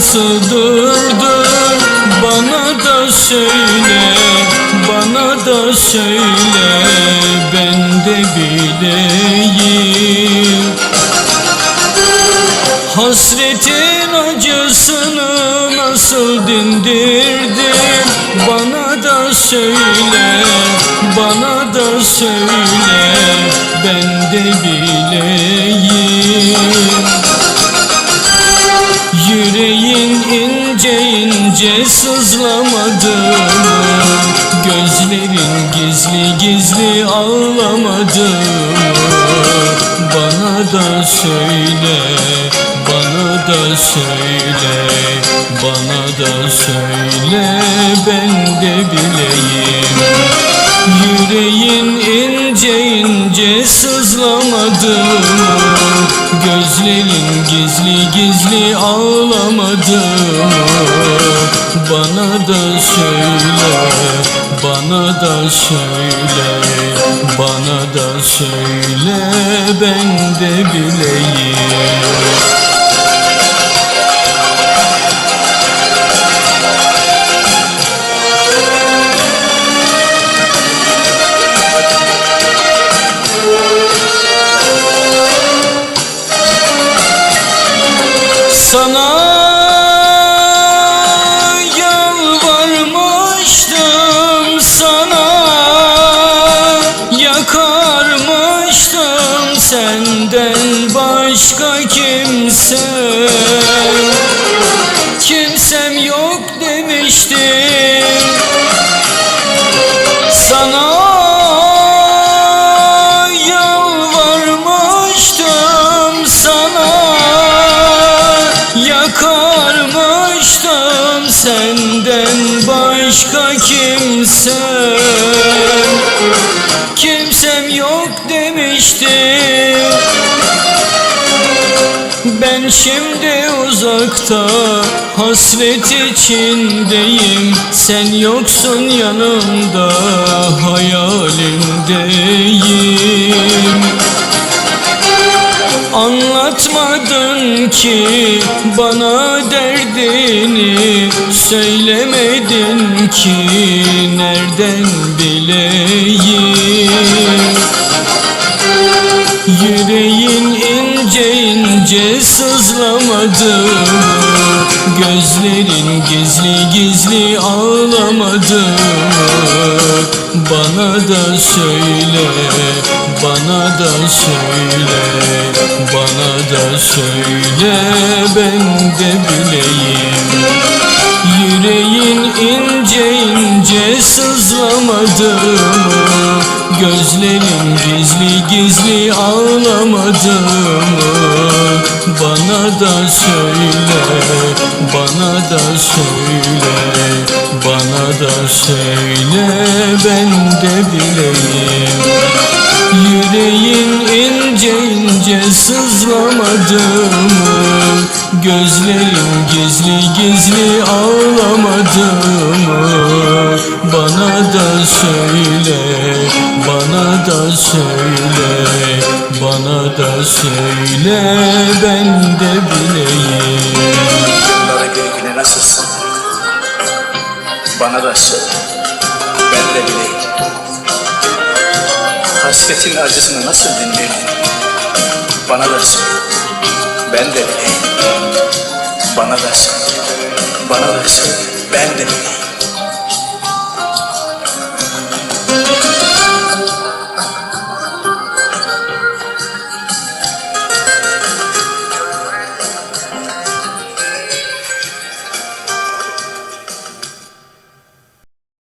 Nasıl sığdırdın Bana da söyle, bana da söyle. Ben de bileyim. Hasretin acısını nasıl dindirdin? Bana da söyle, bana da söyle. Ben de bileyim ince ince sızlamadı? Gözlerin gizli gizli ağlamadı? Bana da söyle, bana da söyle Bana da söyle ben de bileyim Yüreğin ince ince sızlamadı? Gözlerin gizli gizli ağlamadı? Bana da söyle, bana da söyle Bana da söyle ben de bileyim Sana yalvarmıştım sana Yakarmıştım. Senden başka kimse Kimsem yok demiştim. Sana senden başka kimsem? Kimsem yok demiştim. Ben şimdi uzakta hasret içindeyim. Sen yoksun yanımda hayalindeyim Anlatmadın ki bana derdini Söylemedin ki nereden bileyim Yüreğin ince ince sızlamadı? Gözlerin gizli gizli ağlamadı? Bana da söyle, bana da söyle Bana da söyle ben de bileyim sızlamadı mı? Gözlerin gizli gizli ağlamadı mı? Bana da söyle, bana da söyle Bana da söyle ben de bileyim Yüreğin ince ince sızlamadı? Gözlerin gizli gizli ağlamadı mı? Bana da söyle, bana da söyle Bana da söyle ben de bileyim Yıllara bir güne nasılsın? Bana da söyle, ben de bileyim. Hasretin acısını nasıl dinledin? Bana da söyle, ben de bileyim. Bana versin. Bana versin. Ben de bileyim.